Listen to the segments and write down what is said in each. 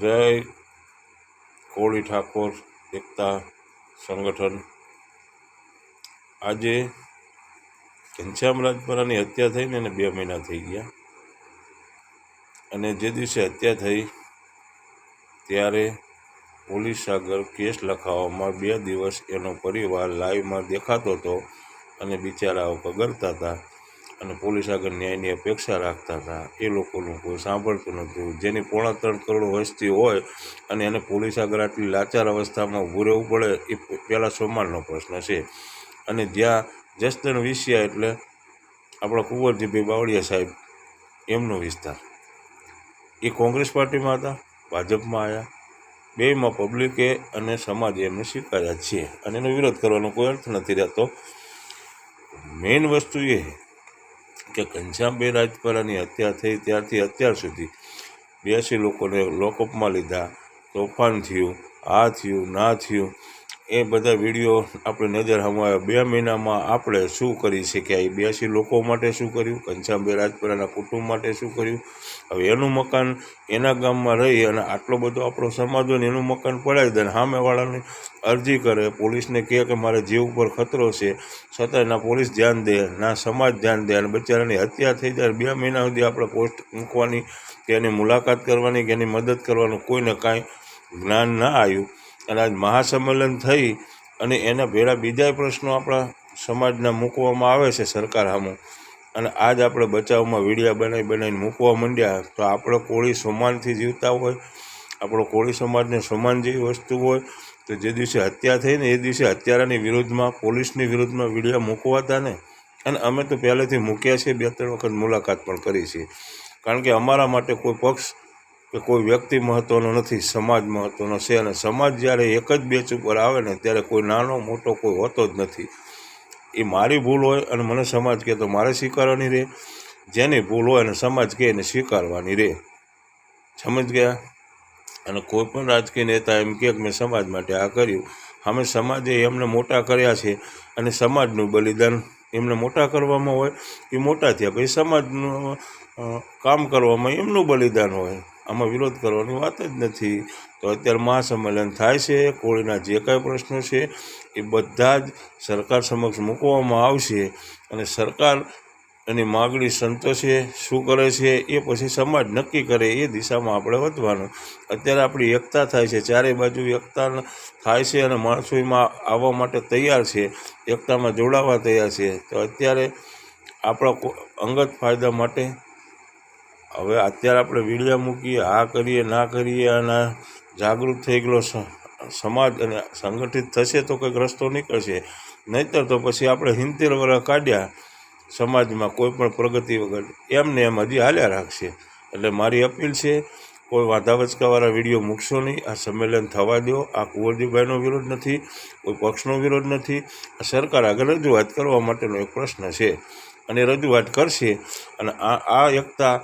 જય કોળી ઠાકોર એકતા સંગઠન. આજે ઘનશ્યામ રાજપરાની હત્યા થઈને એને બે મહિના થઈ ગયા. અને જે દિવસે હત્યા થઈ, ત્યારે પોલીસ આગળ કેસ લખાવવામાં બે દિવસ એનો પરિવાર લાઈવમાં દેખાતો હતો અને બિચારાઓ પગરતા હતા. અને પોલીસ આગળ ન્યાયની અપેક્ષા રાખતા હતા. એ લોકોનું કોઈ સાંભળતું નહોતું. જેની પોણા ત્રણ કરોડ વસ્તી હોય અને એને પોલીસ આગળ આટલી લાચાર અવસ્થામાં ઊભું રહેવું પડે, એ પહેલાં સોમાનનો પ્રશ્ન છે. અને જ્યાં જસદણ વિસિયા એટલે આપણા કુંવરજીભાઈ બાવળિયા સાહેબ, એમનો વિસ્તાર. એ કોંગ્રેસ પાર્ટીમાં હતા, ભાજપમાં આવ્યા બેમાં પબ્લિકે અને સમાજે એમને સ્વીકાર્યા છે અને એનો વિરોધ કરવાનો કોઈ અર્થ નથી રહેતો. મેઇન વસ્તુ એ કે ઘનશ્યામભાઈ રાજપરાની હત્યા થઈ ત્યારથી અત્યાર સુધી બ્યાસી લોકોને લોકઅપમાં લીધા. તોફાન થયું, આ થયું, ના થયું. એ બધા વીડિયો આપણે નજર સામે બે મહિનામાં આપણે શું કરી શક્યા? એ બ્યાસી લોકો માટે શું કર્યું? ઘનશ્યામભાઈ રાજપરાના કુટુંબ માટે શું કર્યું? હવે એનું મકાન એના ગામમાં રહી અને આટલો બધો આપણો સમાજ હોય ને એનું મકાન પડાવી દે અને સામેવાળાની અરજી કરે. પોલીસને કહે કે મારે જીવ ઉપર ખતરો છે. છતાંય ના પોલીસ ધ્યાન દે, ના સમાજ ધ્યાન દે અને બિચારાની હત્યા થઈ જાય બે મહિના સુધી આપણે પોસ્ટ મૂકવાની કે એની મુલાકાત કરવાની કે એની મદદ કરવાનું કોઈને કાંઈ જ્ઞાન ના આવ્યું. અને આજ મહાસંમેલન થઈ અને એના ભેળા બીજા પ્રશ્નો આપણા સમાજના મૂકવામાં આવે છે સરકાર સામે અને આજ આપણે બચાવમાં વિડીયા બનાવી બનાવીને મૂકવા માંડ્યા, તો આપણે કોળી સમાનથી જીવતા હોય, આપણો કોળી સમાજને સમાન જેવી વસ્તુ હોય, તો જે દિવસે હત્યા થઈ ને એ દિવસે હત્યારાની વિરુદ્ધમાં, પોલીસની વિરુદ્ધમાં વિડીયા મૂકવાતા ને. અને અમે તો પહેલેથી મૂક્યા છે બે ત્રણ વખત મુલાકાત પણ કરી છે કારણ કે અમારા માટે કોઈ પક્ષ કે કોઈ વ્યક્તિ મહત્ત્વનો નથી, સમાજ મહત્ત્વનો છે. અને સમાજ જ્યારે એક જ બેચ ઉપર આવે ને, ત્યારે કોઈ નાનો મોટો કોઈ હોતો જ નથી. એ મારી ભૂલ હોય અને મને સમાજ કહે તો મારે સ્વીકારવાની રહે જેની ભૂલ હોય અને સમાજ કહે એને સ્વીકારવાની રહે સમજ ગયા? અને કોઈ પણ રાજકીય નેતા એમ કે મેં સમાજ માટે આ કર્યું. અમે સમાજે એમને મોટા કર્યા છે અને સમાજનું બલિદાન એમને મોટા કરવામાં હોય. એ મોટા થયા પછી સમાજનું કામ કરવામાં એમનું બલિદાન હોય. આમાં વિરોધ કરવાની વાત જ નથી. તો અત્યારે મહાસંમેલન થાય છે, કોળીના જે કાંઈ પ્રશ્નો છે, એ બધા જ સરકાર સમક્ષ મૂકવામાં આવશે અને સરકાર એની માગણી સંતોષે, શું કરે છે, એ પછી સમાજ નક્કી કરે, એ દિશામાં આપણે વધવાનું. અત્યારે આપણી એકતા થાય છે ચારે બાજુ એકતા થાય છે અને માણસો એમાં આવવા માટે તૈયાર છે, એકતામાં જોડાવા તૈયાર છે. તો અત્યારે આપણા અંગત ફાયદા માટે હવે અત્યારે આપણે વીડિયા મૂકીએ, આ કરીએ, ના કરીએ અને જાગૃત થઈ ગયેલો સમાજ અને સંગઠિત થશે તો કંઈક રસ્તો નીકળશે. નહીંતર તો પછી આપણે હિંતેર વર્ષ કાઢ્યા સમાજમાં કોઈ પણ પ્રગતિ વગર. એમને એમ હજી હાલ્યા રાખશે. એટલે મારી અપીલ છે, કોઈ વાંધા વચકાવાળા વીડિયો મૂકશો નહીં. આ સંમેલન થવા દો. આ કુંવરજીભાઈનો વિરોધ નથી, કોઈ પક્ષનો વિરોધ નથી. આ સરકાર આગળ રજૂઆત કરવા માટેનો એક પ્રશ્ન છે. અને રજૂઆત કરશે. અને આ આ એકતા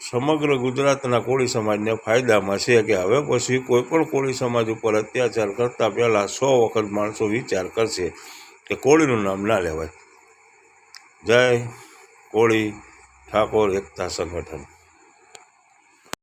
સમગ્ર ગુજરાતના કોળી સમાજને ફાયદામાં છે કે હવે પછી કોઈ પણ કોળી સમાજ ઉપર અત્યાચાર કરતાં પહેલાં સો વખત માણસો વિચાર કરશે કે કોળીનું નામ ના લેવાય. જય કોળી ઠાકોર એકતા સંગઠન.